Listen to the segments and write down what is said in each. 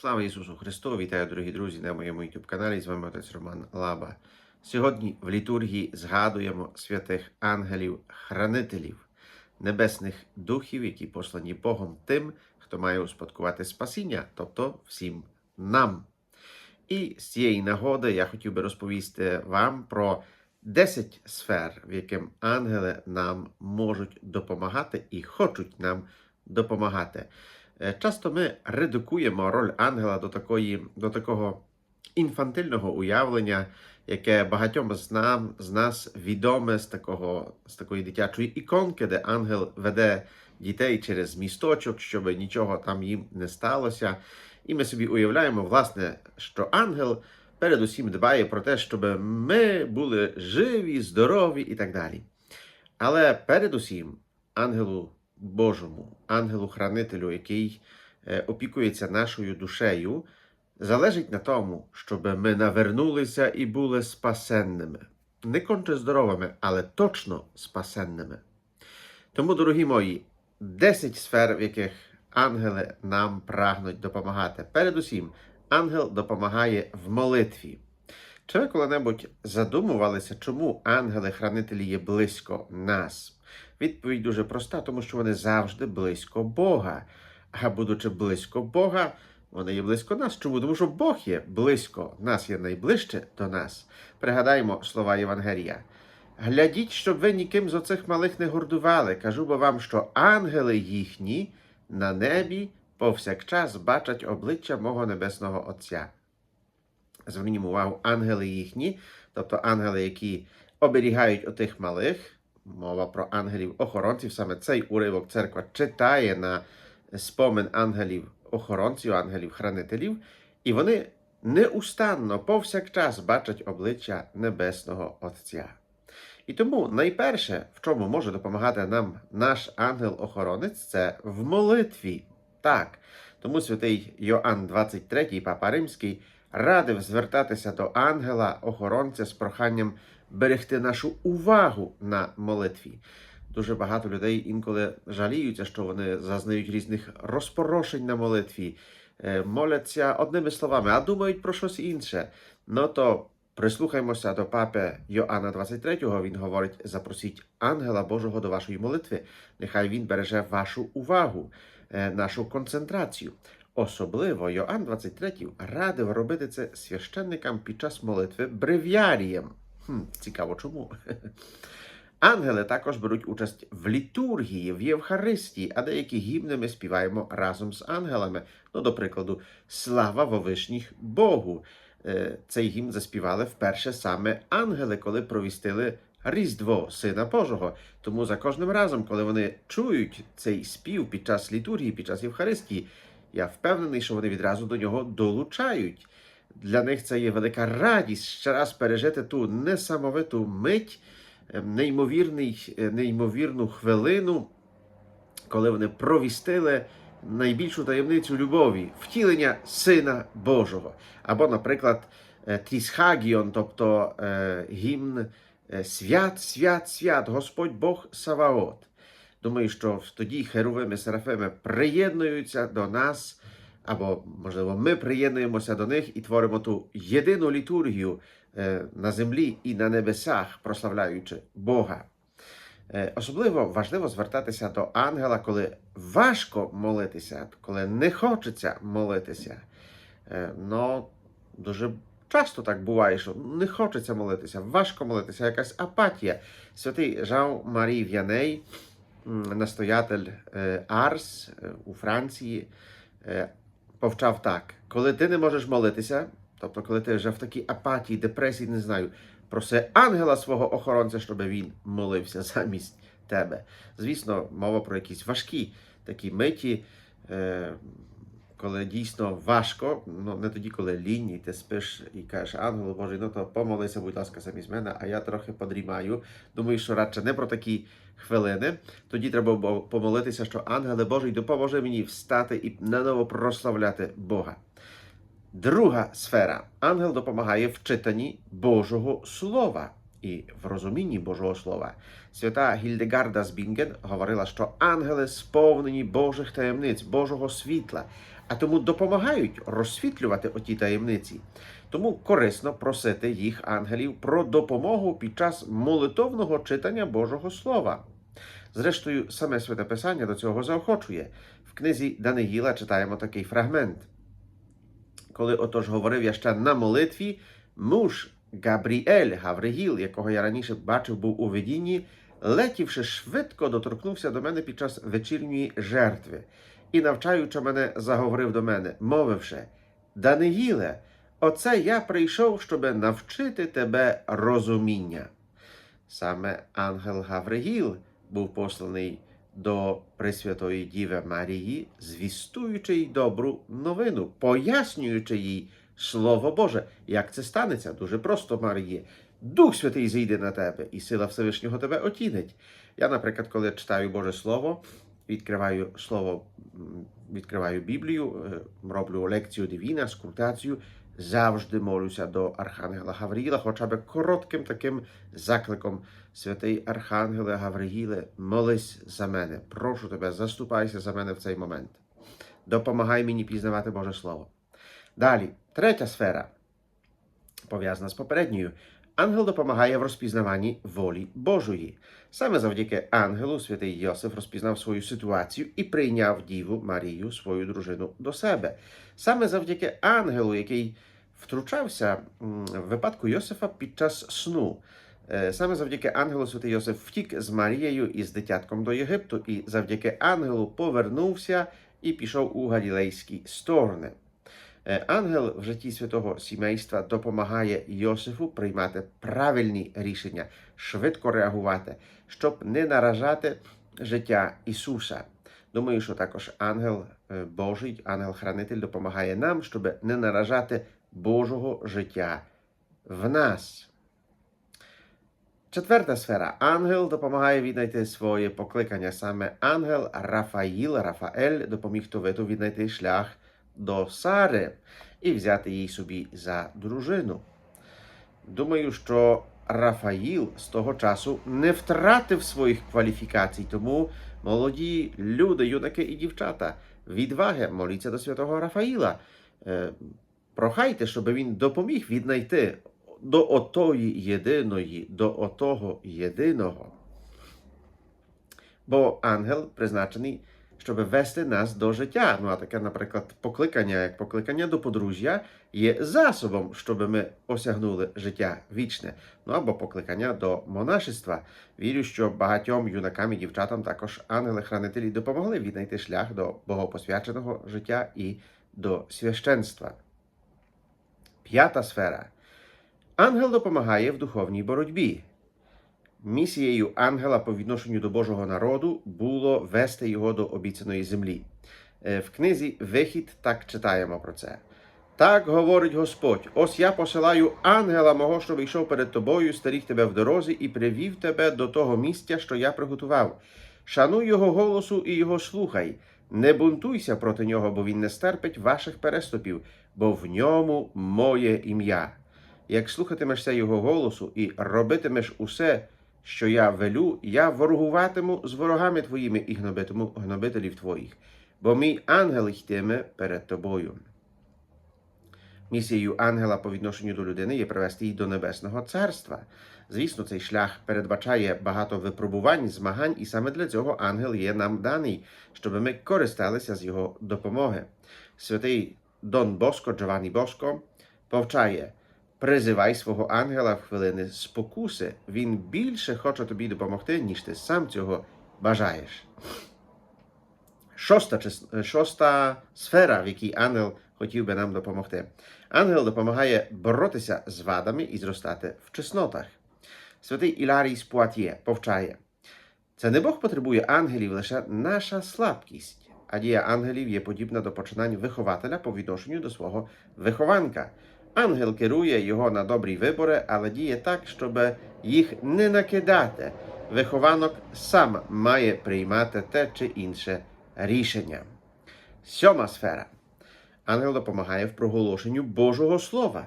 Слава Ісусу Христу! Вітаю, дорогі друзі, на моєму youtube каналі. З вами отець Роман Лаба. Сьогодні в літургії згадуємо святих ангелів-хранителів, небесних духів, які послані Богом тим, хто має успадкувати спасіння, тобто всім нам. І з цієї нагоди я хотів би розповісти вам про 10 сфер, в яким ангели нам можуть допомагати і хочуть нам допомагати. Е, Часто ми редукуємо роль ангела до, такої, до такого інфантильного уявлення, яке багатьом з, нам, з нас відоме з, такого, з такої дитячої іконки, де ангел веде дітей через місточок, щоб нічого там їм не сталося. І ми собі уявляємо, власне, що ангел передусім дбає про те, щоб ми були живі, здорові і так далі. Але передусім, ангелу Божому, ангелу-хранителю, який е, опікується нашою душею, залежить на тому, щоб ми навернулися і були спасенними. Не конче здоровими, але точно спасенними. Тому, дорогі мої, 10 сфер, в яких ангели нам прагнуть допомагати. Передусім, ангел допомагає в молитві. Чи ви коли-небудь задумувалися, чому ангели-хранителі є близько нас? Відповідь дуже проста, тому що вони завжди близько Бога. А будучи близько Бога, вони є близько нас. Чому? Тому що Бог є близько нас, є найближче до нас. Пригадаємо слова Євангелія. Глядіть, щоб ви ніким з оцих малих не гордували. Кажу бо вам, що ангели їхні на небі повсякчас бачать обличчя мого небесного Отця. Звернімо увагу, ангели їхні, тобто ангели, які оберігають отих малих, мова про ангелів-охоронців, саме цей уривок церква читає на спомин ангелів-охоронців, ангелів-хранителів, і вони неустанно повсякчас бачать обличчя Небесного Отця. І тому найперше, в чому може допомагати нам наш ангел-охоронець, це в молитві. Так. Тому святий Йоанн 23, Папа Римський, радив звертатися до ангела-охоронця з проханням берегти нашу увагу на молитві. Дуже багато людей інколи жаліються, що вони зазнають різних розпорошень на молитві, е, моляться одними словами, а думають про щось інше. Ну то прислухаймося до папи Йоанна 23, він говорить: запросіть ангела Божого до вашої молитви. Нехай він береже вашу увагу, е, нашу концентрацію. Особливо Йоанн 23 радив робити це священникам під час молитви бревіарієм. Хм, цікаво чому. Ангели також беруть участь в літургії, в Євхаристії, а деякі гімни ми співаємо разом з ангелами. Ну, до прикладу, Слава Вовишніх Богу. Цей гімн заспівали вперше саме ангели, коли провістили Різдво Сина Божого. Тому за кожним разом, коли вони чують цей спів під час літургії, під час Євхаристії, я впевнений, що вони відразу до нього долучають. Для них це є велика радість ще раз пережити ту несамовиту мить, е, неймовірний, е, неймовірну хвилину, коли вони провістили найбільшу таємницю любові, втілення Сина Божого. Або, наприклад, е, Трісхагіон, тобто е, гімн Свят, свят, свят, Господь Бог Саваот. Думаю, що тоді херовими серафими приєднуються до нас, або, можливо, ми приєднуємося до них і творимо ту єдину літургію е, на землі і на небесах, прославляючи Бога. Е, Особливо важливо звертатися до ангела, коли важко молитися, коли не хочеться молитися. Ну, дуже часто так буває, що не хочеться молитися, важко молитися, якась апатія. Святий Жан Марій В'яней, настоятель Арс у Франції, повчав так: коли ти не можеш молитися, тобто коли ти вже в такій апатії, депресії, не знаю, проси ангела свого охоронця, щоб він молився замість тебе. Звісно, мова про якісь важкі такі миті, е, коли дійсно важко, ну не тоді, коли лінь, і ти спиш і кажеш, ангелу Божий, ну то помолися, будь ласка, замість мене, а я трохи подрімаю. Думаю, що радше не про такі хвилини. Тоді треба помолитися, що ангеле Божий допоможе мені встати і наново прославляти Бога. Друга сфера. Ангел допомагає в читанні Божого Слова і в розумінні Божого Слова. Свята Гільдегарда з Бінген говорила, що ангели сповнені Божих таємниць, Божого світла, а тому допомагають розсвітлювати оті таємниці. Тому корисно просити їх ангелів про допомогу під час молитовного читання Божого Слова. Зрештою, саме святе Писання до цього заохочує. В книзі Даниїла читаємо такий фрагмент. Коли отож говорив я ще на молитві, муж Габріель Гавригіл, якого я раніше бачив, був у видінні, летівши швидко, доторкнувся до мене під час вечірньої жертви і, навчаючи мене, заговорив до мене, мовивши: Даниїле, оце я прийшов, щоби навчити тебе розуміння. Саме ангел Гавригіл був посланий до Пресвятої Діви Марії, звістуючи їй добру новину, пояснюючи їй Слово Боже. Як це станеться? Дуже просто, Маріє. Дух Святий зійде на тебе, і сила Всевишнього тебе отінить. Я, наприклад, коли читаю Боже Слово, відкриваю слово, відкриваю Біблію, е, роблю лекцію Дивіна, скрутацію, завжди молюся до Архангела Гавриїла, хоча б коротким таким закликом. Святий Архангеле Гавриїле, молись за мене. Прошу тебе, заступайся за мене в цей момент. Допомагай мені пізнавати Боже Слово. Далі, третя сфера, пов'язана з попередньою. Ангел допомагає в розпізнаванні волі Божої. Саме завдяки ангелу святий Йосиф розпізнав свою ситуацію і прийняв Діву Марію, свою дружину, до себе. Саме завдяки ангелу, який втручався в випадку Йосифа під час сну. Е, Саме завдяки ангелу святий Йосиф втік з Марією і з дитятком до Єгипту, і завдяки ангелу повернувся і пішов у галілейські сторони. Е, Ангел в житті святого сімейства допомагає Йосифу приймати правильні рішення, швидко реагувати, щоб не наражати життя Ісуса. Думаю, що також ангел е, Божий, ангел-хранитель допомагає нам, щоб не наражати Божого життя в нас. Четверта сфера. Ангел допомагає віднайти своє покликання. Саме ангел Рафаїл, Рафаель допоміг Товиту віднайти шлях до Сари і взяти її собі за дружину. Думаю, що Рафаїл з того часу не втратив своїх кваліфікацій, тому молоді люди, юнаки і дівчата, відваги, моліться до святого Рафаїла. Прохайте, щоб він допоміг віднайти до отої єдиної, до отого єдиного. Бо ангел призначений, щоб вести нас до життя. Ну а таке, наприклад, покликання, як покликання до подружжя, є засобом, щоб ми осягнули життя вічне. Ну або покликання до монашества. Вірю, що багатьом юнакам і дівчатам також ангели-хранителі допомогли віднайти шлях до богопосвяченого життя і до священства. П'ята сфера. Ангел допомагає в духовній боротьбі. Місією ангела по відношенню до Божого народу було вести його до обіцяної землі. Е, В книзі Вихід так читаємо про це. Так говорить Господь: ось я посилаю ангела мого, щоб йшов перед тобою, старіг тебе в дорозі і привів тебе до того місця, що я приготував. Шануй його голосу і його слухай. Не бунтуйся проти нього, бо він не стерпить ваших переступів, бо в ньому моє ім'я. Як слухатимешся його голосу і робитимеш усе, що я велю, я ворогуватиму з ворогами твоїми і гнобитиму гнобителів твоїх, бо мій ангел йтиме перед тобою. Місією ангела по відношенню до людини є привести її до небесного царства. Звісно, цей шлях передбачає багато випробувань, змагань, і саме для цього ангел є нам даний, щоб ми користалися з його допомоги. Святий Дон Боско, Джованні Боско, повчає: призивай свого ангела в хвилини спокуси. Він більше хоче тобі допомогти, ніж ти сам цього бажаєш. Шоста, шоста сфера, в якій ангел хотів би нам допомогти. Ангел допомагає боротися з вадами і зростати в чеснотах. Святий Іларій з Пуатє повчає: це не Бог потребує ангелів, лише наша слабкість. А дія ангелів є подібна до починань вихователя по відношенню до свого вихованка. Ангел керує його на добрі вибори, але діє так, щоб їх не накидати. Вихованок сам має приймати те чи інше рішення. Сьома сфера. Ангел допомагає в проголошенню Божого Слова.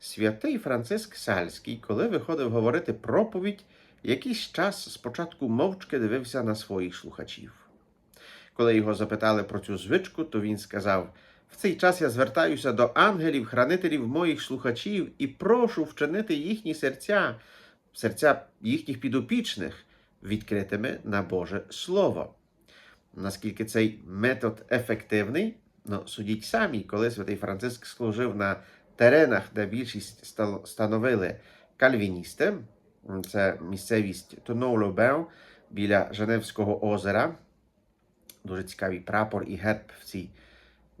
Святий Франциск Сальський, коли виходив говорити проповідь, якийсь час спочатку мовчки дивився на своїх слухачів. Коли його запитали про цю звичку, то він сказав: В цей час я звертаюся до ангелів, хранителів моїх слухачів і прошу вчинити їхні серця, серця їхніх підопічних відкритими на Боже Слово. Наскільки цей метод ефективний, ну, судіть самі, коли святий Франциск служив на теренах, де більшість становили кальвіністи, це місцевість Тоноу-Лобеу біля Женевського озера. Дуже цікавий прапор і герб в цій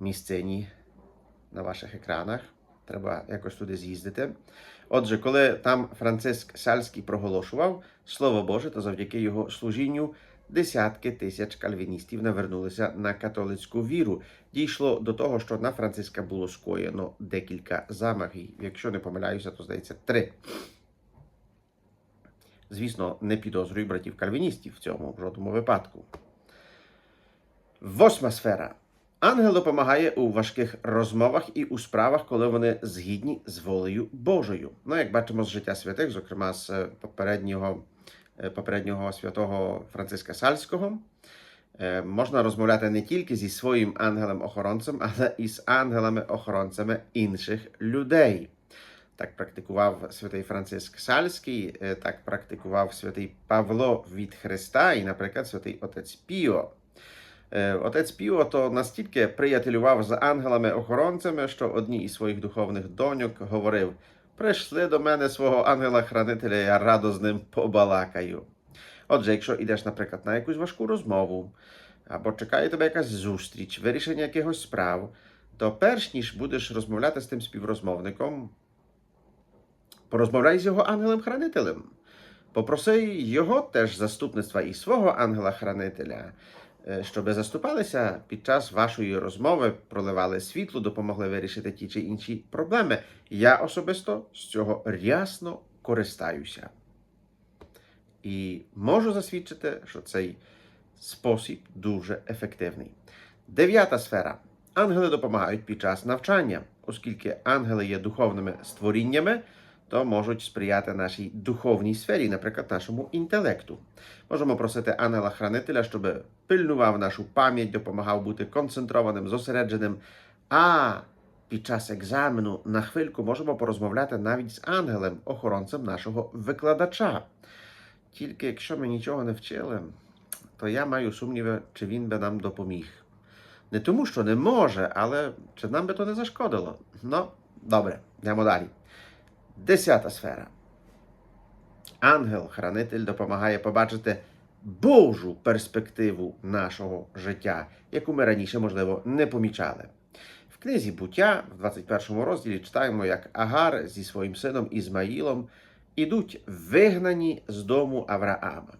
місцині на ваших екранах. Треба якось туди з'їздити. Отже, коли там Франциск Сальський проголошував Слово Боже, то завдяки його служінню десятки тисяч кальвіністів навернулися на католицьку віру. Дійшло до того, що на Франциска було скоєно декілька замахів. Якщо не помиляюся, то здається три. Звісно, не підозрюю братів кальвіністів в цьому в жодному випадку. Восьма сфера. Ангел допомагає у важких розмовах і у справах, коли вони згідні з волею Божою. Ну, як бачимо з життя святих, зокрема з е, попереднього, е, попереднього святого Франциска Сальського, е, можна розмовляти не тільки зі своїм ангелем-охоронцем, але і з ангелами-охоронцями інших людей. Так практикував святий Франциск Сальський, так практикував святий Павло від Христа і, наприклад, святий отець Піо. Е, Отець Піо то настільки приятелював з ангелами-охоронцями, що одній із своїх духовних доньок говорив: Прийшли до мене свого ангела-хранителя, я радо з ним побалакаю. Отже, якщо йдеш, наприклад, на якусь важку розмову, або чекає тебе якась зустріч, вирішення якихось справ, то перш ніж будеш розмовляти з тим співрозмовником, порозмовляй з його ангелем-хранителем. Попроси його теж заступництва і свого ангела-хранителя, е, щоби заступалися під час вашої розмови, проливали світло, допомогли вирішити ті чи інші проблеми. Я особисто з цього рясно користаюся. І можу засвідчити, що цей спосіб дуже ефективний. Дев'ята сфера. Ангели допомагають під час навчання, оскільки ангели є духовними створіннями, то можуть сприяти нашій духовній сфері, наприклад, нашому інтелекту. Можемо просити ангела-хранителя, щоб пильнував нашу пам'ять, допомагав бути концентрованим, зосередженим. А під час екзамену на хвильку можемо порозмовляти навіть з ангелем, охоронцем нашого викладача. Тільки якщо ми нічого не вчили, то я маю сумніви, чи він би нам допоміг. Не тому, що не може, але чи нам би то не зашкодило. Ну, добре, йдемо далі. Десята сфера. Ангел-хранитель допомагає побачити Божу перспективу нашого життя, яку ми раніше, можливо, не помічали. В книзі буття, в 21 розділі, читаємо, як Агар зі своїм сином Ізмаїлом ідуть вигнані з дому Авраама.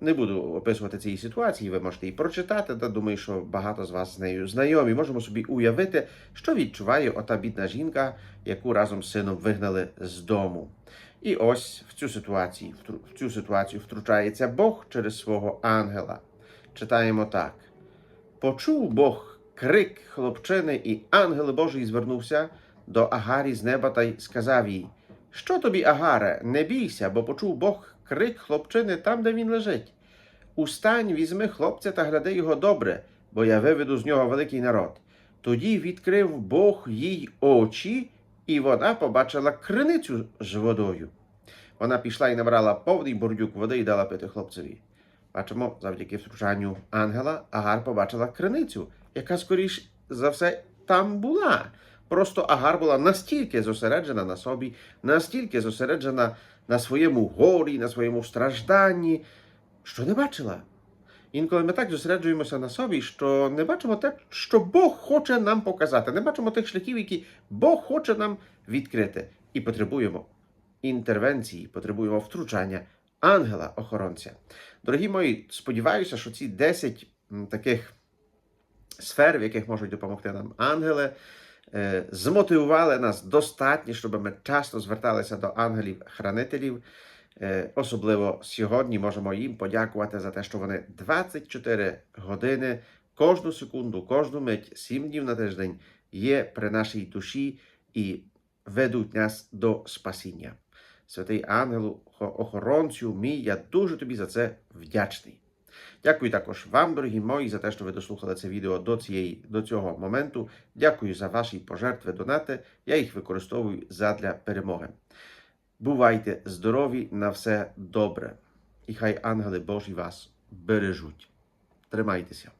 Не буду описувати цієї ситуації, ви можете її прочитати, та думаю, що багато з вас з нею знайомі. Можемо собі уявити, що відчуває ота бідна жінка, яку разом з сином вигнали з дому. І ось в цю ситуацію, в цю ситуацію втручається Бог через свого ангела. Читаємо так: почув Бог крик хлопчини, і ангел Божий звернувся до Агарі з неба та й сказав їй: Що тобі, Агаре, не бійся, бо почув Бог крик хлопчини там, де він лежить. Устань, візьми хлопця та гляди його добре, бо я виведу з нього великий народ. Тоді відкрив Бог їй очі, і вона побачила криницю з водою. Вона пішла і набрала повний бурдюк води і дала пити хлопцеві. Бачимо, завдяки втручанню ангела, Агар побачила криницю, яка скоріш за все там була. Просто Агар була настільки зосереджена на собі, настільки зосереджена на своєму горі, на своєму стражданні, що не бачила. Інколи ми так зосереджуємося на собі, що не бачимо те, що Бог хоче нам показати. Не бачимо тих шляхів, які Бог хоче нам відкрити. І потребуємо інтервенції, потребуємо втручання ангела-охоронця. Дорогі мої, сподіваюся, що ці 10 таких сфер, в яких можуть допомогти нам ангели, змотивували нас достатньо, щоб ми часто зверталися до ангелів-хранителів. Е, Особливо сьогодні можемо їм подякувати за те, що вони 24 години, кожну секунду, кожну мить, 7 днів на тиждень є при нашій душі і ведуть нас до спасіння. Святий ангелу, охоронцю мій, я дуже тобі за це вдячний. Дякую також вам, дорогі мої, за те, що ви дослухали це відео до, цієї, до цього моменту. Дякую за ваші пожертви, донати. Я їх використовую задля перемоги. Бувайте здорові, на все добре. І хай ангели Божі вас бережуть. Тримайтеся.